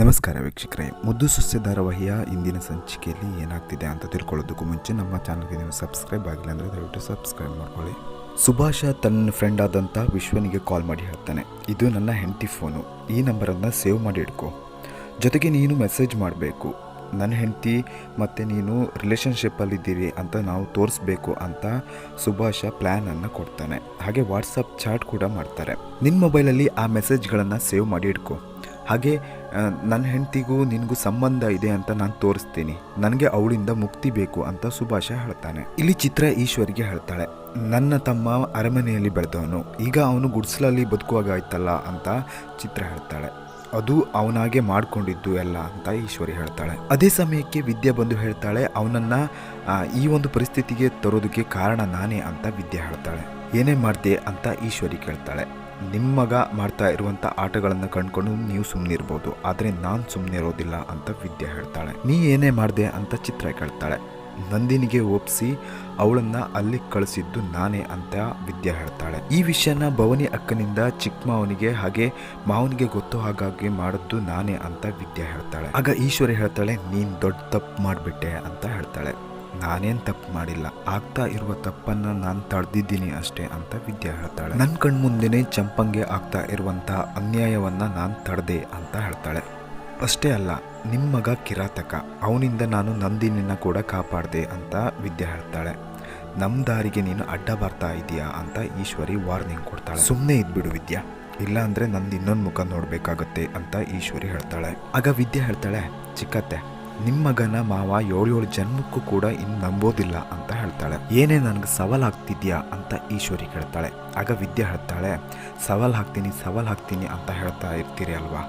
ನಮಸ್ಕಾರ ವೀಕ್ಷಕರೇ. ಮುದ್ದು ಸಸ್ಯ ಧಾರಾವಾಹಿಯ ಇಂದಿನ ಸಂಚಿಕೆಯಲ್ಲಿ ಏನಾಗ್ತಿದೆ ಅಂತ ತಿಳ್ಕೊಳ್ಳೋದಕ್ಕೂ ಮುಂಚೆ ನಮ್ಮ ಚಾನಲ್ಗೆ ನೀವು ಸಬ್ಸ್ಕ್ರೈಬ್ ಆಗಿಲ್ಲ ಅಂದರೆ ದಯವಿಟ್ಟು ಸಬ್ಸ್ಕ್ರೈಬ್ ಮಾಡ್ಕೊಳ್ಳಿ. ಸುಭಾಷ ತನ್ನ ಫ್ರೆಂಡ್ ಆದಂಥ ವಿಶ್ವನಿಗೆ ಕಾಲ್ ಮಾಡಿ ಹೇಳ್ತಾನೆ. ಇದು ನನ್ನ ಹೆಂಡತಿ ಫೋನು ಈ ನಂಬರನ್ನು ಸೇವ್ ಮಾಡಿ ಇಟ್ಕೊ. ಜೊತೆಗೆ ನೀನು ಮೆಸೇಜ್ ಮಾಡಬೇಕು. ನನ್ನ ಹೆಂಡತಿ ಮತ್ತು ನೀನು ರಿಲೇಷನ್ಶಿಪ್ಪಲ್ಲಿದ್ದೀರಿ ಅಂತ ನಾವು ತೋರಿಸ್ಬೇಕು ಅಂತ ಸುಭಾಷ ಪ್ಲ್ಯಾನನ್ನು ಕೊಡ್ತಾನೆ. ಹಾಗೆ ವಾಟ್ಸಪ್ ಚಾಟ್ ಕೂಡ ಮಾಡ್ತಾರೆ. ನಿನ್ನ ಮೊಬೈಲಲ್ಲಿ ಆ ಮೆಸೇಜ್ಗಳನ್ನು ಸೇವ್ ಮಾಡಿ ಇಟ್ಕೋ. ಹಾಗೆ ನನ್ನ ಹೆಂಡತಿಗೂ ನಿನಗೂ ಸಂಬಂಧ ಇದೆ ಅಂತ ನಾನು ತೋರಿಸ್ತೀನಿ. ನನಗೆ ಅವಳಿಂದ ಮುಕ್ತಿ ಬೇಕು ಅಂತ ಸುಭಾಷ ಹೇಳ್ತಾನೆ. ಇಲ್ಲಿ ಚಿತ್ರ ಈಶ್ವರಿಗೆ ಹೇಳ್ತಾಳೆ. ನನ್ನ ತಮ್ಮ ಅರಮನೆಯಲ್ಲಿ ಬೆಳೆದವನು. ಈಗ ಅವನು ಗುಡ್ಸ್ಲಲ್ಲಿ ಬದುಕುವಾಗಾಯ್ತಲ್ಲ ಅಂತ ಚಿತ್ರ ಹೇಳ್ತಾಳೆ. ಅದು ಅವನಾಗೆ ಮಾಡಿಕೊಂಡಿದ್ದು ಎಲ್ಲ ಅಂತ ಈಶ್ವರಿ ಹೇಳ್ತಾಳೆ. ಅದೇ ಸಮಯಕ್ಕೆ ವಿದ್ಯೆ ಬಂದು ಹೇಳ್ತಾಳೆ, ಅವನನ್ನ ಈ ಒಂದು ಪರಿಸ್ಥಿತಿಗೆ ತರೋದಕ್ಕೆ ಕಾರಣ ನಾನೇ ಅಂತ ವಿದ್ಯಾ ಹೇಳ್ತಾಳೆ. ಏನೇ ಮಾಡ್ದೆ ಅಂತ ಈಶ್ವರಿ ಕೇಳ್ತಾಳೆ. ನಿಮ್ಮ ಮಗ ಮಾಡ್ತಾ ಇರುವಂಥ ಆಟಗಳನ್ನು ಕಂಡ್ಕೊಂಡು ನೀವು ಸುಮ್ಮನಿರ್ಬೋದು ಆದರೆ ನಾನು ಸುಮ್ಮನೆ ಇರೋದಿಲ್ಲ ಅಂತ ವಿದ್ಯಾ ಹೇಳ್ತಾಳೆ. ನೀ ಏನೇ ಮಾಡಿದೆ? ಅಂತ ಚಿತ್ರ ಕೇಳ್ತಾಳೆ. ನಂದಿನಿಗೆ ಒಪ್ಪಿಸಿ ಅವಳನ್ನ ಅಲ್ಲಿ ಕಳಿಸಿದ್ದು ನಾನೇ ಅಂತ ವಿದ್ಯಾ ಹೇಳ್ತಾಳೆ. ಈ ವಿಷಯನ ಭವನಿ ಅಕ್ಕನಿಂದ ಚಿಕ್ಕ ಮಾವನಿಗೆ ಹಾಗೆ ಮಾವನಿಗೆ ಗೊತ್ತು ಹಾಗಾಗಿ ಮಾಡಿದ್ದು ನಾನೇ ಅಂತ ವಿದ್ಯಾ ಹೇಳ್ತಾಳೆ. ಆಗ ಈಶ್ವರಿ ಹೇಳ್ತಾಳೆ, ನೀನ್ ದೊಡ್ಡ ತಪ್ಪು ಮಾಡಿಬಿಟ್ಟೆ ಅಂತ ಹೇಳ್ತಾಳೆ. ನಾನೇನ್ ತಪ್ಪು ಮಾಡಿಲ್ಲ. ಆಗ್ತಾ ಇರುವ ತಪ್ಪನ್ನ ನಾನು ತಡೆದಿದ್ದೀನಿ ಅಷ್ಟೇ ಅಂತ ವಿದ್ಯಾ ಹೇಳ್ತಾಳೆ. ನನ್ನ ಕಣ್ಮುಂದೆನೇ ಚಂಪಂಗೆ ಆಗ್ತಾ ಇರುವಂತ ಅನ್ಯಾಯವನ್ನ ನಾನು ತಡೆದೆ ಅಂತ ಹೇಳ್ತಾಳೆ. ಅಷ್ಟೇ ಅಲ್ಲ ನಿಮ್ಮ ಮಗ ಕಿರಾತಕ. ಅವನಿಂದ ನಾನು ನಂದಿನಿನ ಕೂಡ ಕಾಪಾಡಿದೆ ಅಂತ ವಿದ್ಯಾ ಹೇಳ್ತಾಳೆ. ನಮ್ಮ ದಾರಿಗೆ ನೀನು ಅಡ್ಡ ಬರ್ತಾ ಇದೀಯಾ ಅಂತ ಈಶ್ವರಿ ವಾರ್ನಿಂಗ್ ಕೊಡ್ತಾಳೆ. ಸುಮ್ಮನೆ ಇದ್ಬಿಡು ವಿದ್ಯಾ. ಇಲ್ಲ ಅಂದರೆ ನಂದು ಇನ್ನೊಂದು ಮುಖ ನೋಡ್ಬೇಕಾಗತ್ತೆ ಅಂತ ಈಶ್ವರಿ ಹೇಳ್ತಾಳೆ. ಆಗ ವಿದ್ಯಾ ಹೇಳ್ತಾಳೆ, ಚಿಕ್ಕತ್ತೆ ನಿಮ್ಮ ಮಗನ ಮಾವ ಏಳು ಏಳು ಜನ್ಮಕ್ಕೂ ಕೂಡ ಇನ್ನು ನಂಬೋದಿಲ್ಲ ಅಂತ ಹೇಳ್ತಾಳೆ. ಏನೇ ನನಗೆ ಸವಾಲ್ ಹಾಕ್ತಿದ್ಯಾ ಅಂತ ಈಶ್ವರಿ ಕೇಳ್ತಾಳೆ. ಆಗ ವಿದ್ಯೆ ಹೇಳ್ತಾಳೆ, ಸವಾಲು ಹಾಕ್ತೀನಿ ಸವಾಲು ಹಾಕ್ತೀನಿ ಅಂತ ಹೇಳ್ತಾ ಇರ್ತೀರಿ ಅಲ್ವಾ?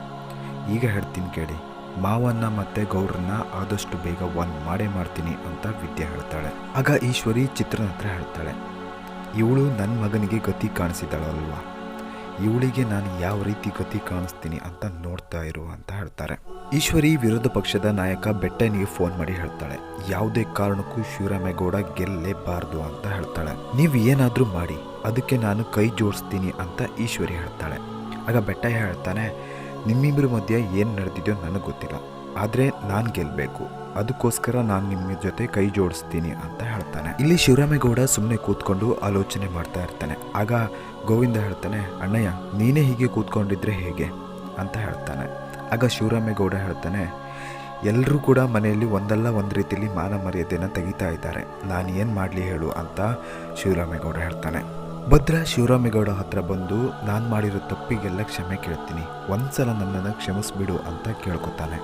ಈಗ ಹೇಳ್ತೀನಿ ಕೇಳಿ, ಮಾವನ್ನ ಮತ್ತೆ ಗೌರನ್ನ ಆದಷ್ಟು ಬೇಗ ಒಂದು ಮಾಡೇ ಮಾಡ್ತೀನಿ ಅಂತ ವಿದ್ಯೆ ಹೇಳ್ತಾಳೆ. ಆಗ ಈಶ್ವರಿ ಚಿತ್ರನ ಹತ್ರ ಹೇಳ್ತಾಳೆ, ಇವಳು ನನ್ನ ಮಗನಿಗೆ ಗತಿ ಕಾಣಿಸಿದಳಲ್ವಾ? ಇವಳಿಗೆ ನಾನು ಯಾವ ರೀತಿ ಗತಿ ಕಾಣಿಸ್ತೀನಿ ಅಂತ ನೋಡ್ತಾ ಇರು ಅಂತ ಹೇಳ್ತಾರೆ. ಈಶ್ವರಿ ವಿರೋಧ ಪಕ್ಷದ ನಾಯಕ ಬೆಟ್ಟನಿಗೆ ಫೋನ್ ಮಾಡಿ ಹೇಳ್ತಾಳೆ. ಯಾವುದೇ ಕಾರಣಕ್ಕೂ ಶಿವರಾಮೇಗೌಡ ಗೆಲ್ಲಲೇಬಾರದು ಅಂತ ಹೇಳ್ತಾಳೆ. ನೀವು ಏನಾದರೂ ಮಾಡಿ, ಅದಕ್ಕೆ ನಾನು ಕೈ ಜೋಡಿಸ್ತೀನಿ ಅಂತ ಈಶ್ವರಿ ಹೇಳ್ತಾಳೆ. ಆಗ ಬೆಟ್ಟ ಹೇಳ್ತಾನೆ, ನಿಮ್ಮಿಬ್ಬರ ಮಧ್ಯೆ ಏನು ನಡೆದಿದೆಯೋ ನನಗೆ ಗೊತ್ತಿಲ್ಲ. ಆದರೆ ನಾನು ಗೆಲ್ಲಬೇಕು ಅದಕ್ಕೋಸ್ಕರ ನಾನು ನಿಮ್ಮ ಜೊತೆ ಕೈ ಜೋಡಿಸ್ತೀನಿ ಅಂತ ಹೇಳ್ತಾನೆ. ಇಲ್ಲಿ ಶಿವರಾಮೇಗೌಡ ಸುಮ್ಮನೆ ಕೂತ್ಕೊಂಡು ಆಲೋಚನೆ ಮಾಡ್ತಾ ಇರ್ತಾನೆ. ಆಗ ಗೋವಿಂದ ಹೇಳ್ತಾನೆ, ಅಣ್ಣಯ್ಯ, ನೀನೇ ಹೀಗೆ ಕೂತ್ಕೊಂಡಿದ್ರೆ ಹೇಗೆ? ಅಂತ ಹೇಳ್ತಾನೆ. ಆಗ ಶಿವರಾಮೇಗೌಡ ಹೇಳ್ತಾನೆ ಎಲ್ಲರೂ ಕೂಡ ಮನೆಯಲ್ಲಿ ಒಂದಲ್ಲ ಒಂದು ರೀತಿಯಲ್ಲಿ ಮಾನ ಮರ್ಯಾದೆನ ತೆಗಿತಾ ಇದ್ದಾರೆ. ನಾನು ಏನು ಮಾಡಲಿ ಹೇಳು ಅಂತ ಶಿವರಾಮೇಗೌಡ ಹೇಳ್ತಾನೆ. ಭದ್ರ ಶಿವರಾಮೇಗೌಡ ಹತ್ರ ಬಂದು, ನಾನು ಮಾಡಿರೋ ತಪ್ಪಿಗೆಲ್ಲ ಕ್ಷಮೆ ಕೇಳ್ತೀನಿ. ಒಂದ್ಸಲ ನನ್ನನ್ನು ಕ್ಷಮಿಸ್ಬಿಡು ಅಂತ ಕೇಳ್ಕೊತಾನೆ.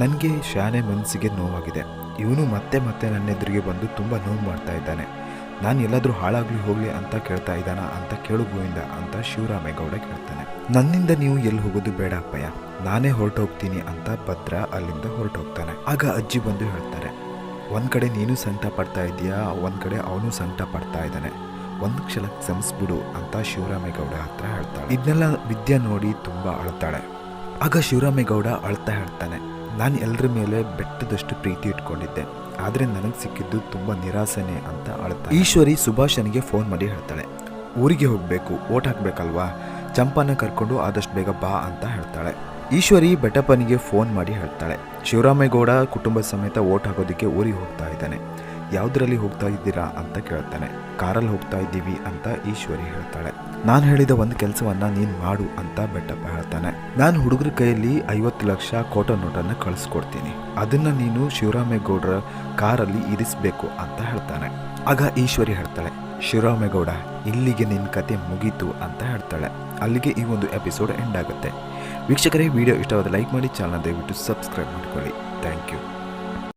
ನನಗೆ ಶಾನೆ ಮನಸ್ಸಿಗೆ ನೋವಾಗಿದೆ. ಇವನು ಮತ್ತೆ ಮತ್ತೆ ನನ್ನ ಎದುರಿಗೆ ಬಂದು ತುಂಬ ನೋವು ಮಾಡ್ತಾ ಇದ್ದಾನೆ. ನಾನು ಎಲ್ಲಾದರೂ ಹಾಳಾಗ್ಲಿ ಹೋಗ್ಲಿ ಅಂತ ಕೇಳ್ತಾ ಇದ್ದಾನ ಅಂತ ಕೇಳು ಗೋವಿಂದ ಅಂತ ಶಿವರಾಮೇಗೌಡ ಕೇಳ್ತಾನೆ. ನನ್ನಿಂದ ನೀವು ಎಲ್ಲಿ ಹೋಗೋದು ಬೇಡ ಅಪ್ಪಯ್ಯ. ನಾನೇ ಹೊರಟೋಗ್ತೀನಿ ಅಂತ ಭದ್ರ ಅಲ್ಲಿಂದ ಹೊರಟೋಗ್ತಾನೆ. ಆಗ ಅಜ್ಜಿ ಬಂದು ಹೇಳ್ತಾರೆ, ಒಂದು ಕಡೆ ನೀನು ಸಂಕಟ ಪಡ್ತಾ ಇದೀಯಾ ಒಂದು ಕಡೆ ಅವನು ಸಂಕಟ ಪಡ್ತಾ ಇದ್ದಾನೆ. ಒಂದು ಕ್ಷಣ ಕ್ಷಮಿಸ್ಬಿಡು ಅಂತ ಶಿವರಾಮೇಗೌಡ ಹತ್ರ ಹೇಳ್ತಾಳೆ. ಇದನ್ನೆಲ್ಲ ವಿದ್ಯೆ ನೋಡಿ ತುಂಬ ಅಳ್ತಾಳೆ. ಆಗ ಶಿವರಾಮೇಗೌಡ ಅಳ್ತಾ ಹೇಳ್ತಾನೆ, ನಾನು ಎಲ್ಲರ ಮೇಲೆ ಬೆಟ್ಟದಷ್ಟು ಪ್ರೀತಿ ಇಟ್ಕೊಂಡಿದ್ದೆ. ಆದ್ರೆ ನನಗೆ ಸಿಕ್ಕಿದ್ದು ತುಂಬ ನಿರಾಸೆನೆ ಅಂತ ಅಳ್ತಾ ಈಶ್ವರಿ ಸುಭಾಷನಿಗೆ ಫೋನ್ ಮಾಡಿ ಹೇಳ್ತಾಳೆ, ಊರಿಗೆ ಹೋಗಬೇಕು, ಓಟ್ ಹಾಕಬೇಕಲ್ವಾ? ಚಂಪನ ಕರ್ಕೊಂಡು ಆದಷ್ಟು ಬೇಗ ಬಾ ಅಂತ ಹೇಳ್ತಾಳೆ. ಈಶ್ವರಿ ಬೆಟ್ಟಪ್ಪನಿಗೆ ಫೋನ್ ಮಾಡಿ ಹೇಳ್ತಾಳೆ, ಶಿವರಾಮೇಗೌಡ ಕುಟುಂಬ ಸಮೇತ ಓಟ್ ಹಾಕೋದಕ್ಕೆ ಊರಿಗೆ ಹೋಗ್ತಾ ಇದ್ದಾನೆ. ಯಾವುದರಲ್ಲಿ ಹೋಗ್ತಾ ಇದ್ದೀರಾ ಅಂತ ಕೇಳ್ತಾನೆ. ಕಾರಲ್ಲಿ ಹೋಗ್ತಾ ಇದ್ದೀವಿ ಅಂತ ಈಶ್ವರಿ ಹೇಳ್ತಾಳೆ. ನಾನು ಹೇಳಿದ ಒಂದು ಕೆಲಸವನ್ನ ನೀನು ಮಾಡು ಅಂತ ಬೆಟ್ಟಪ್ಪ ಹೇಳ್ತಾನೆ. ನಾನು ಹುಡುಗರ ಕೈಯಲ್ಲಿ ಐವತ್ತು ಲಕ್ಷ ಕೋಟೋ ನೋಟನ್ನು ಕಳಿಸ್ಕೊಡ್ತೀನಿ. ಅದನ್ನ ನೀನು ಶಿವರಾಮೇಗೌಡರ ಕಾರಲ್ಲಿ ಇರಿಸಬೇಕು ಅಂತ ಹೇಳ್ತಾನೆ. ಆಗ ಈಶ್ವರಿ ಹೇಳ್ತಾಳೆ, ಶಿವರಾಮೇಗೌಡ, ಇಲ್ಲಿಗೆ ನಿನ್ನ ಕತೆ ಮುಗೀತು ಅಂತ ಹೇಳ್ತಾಳೆ. ಅಲ್ಲಿಗೆ ಈ ಒಂದು ಎಪಿಸೋಡ್ ಎಂಡ್ ಆಗುತ್ತೆ. ವೀಕ್ಷಕರೇ, ವಿಡಿಯೋ ಇಷ್ಟವಾದ ಲೈಕ್ ಮಾಡಿ, ಚಾನಲ್ ದಯವಿಟ್ಟು ಸಬ್ಸ್ಕ್ರೈಬ್ ಮಾಡ್ಕೊಳ್ಳಿ. Thank you.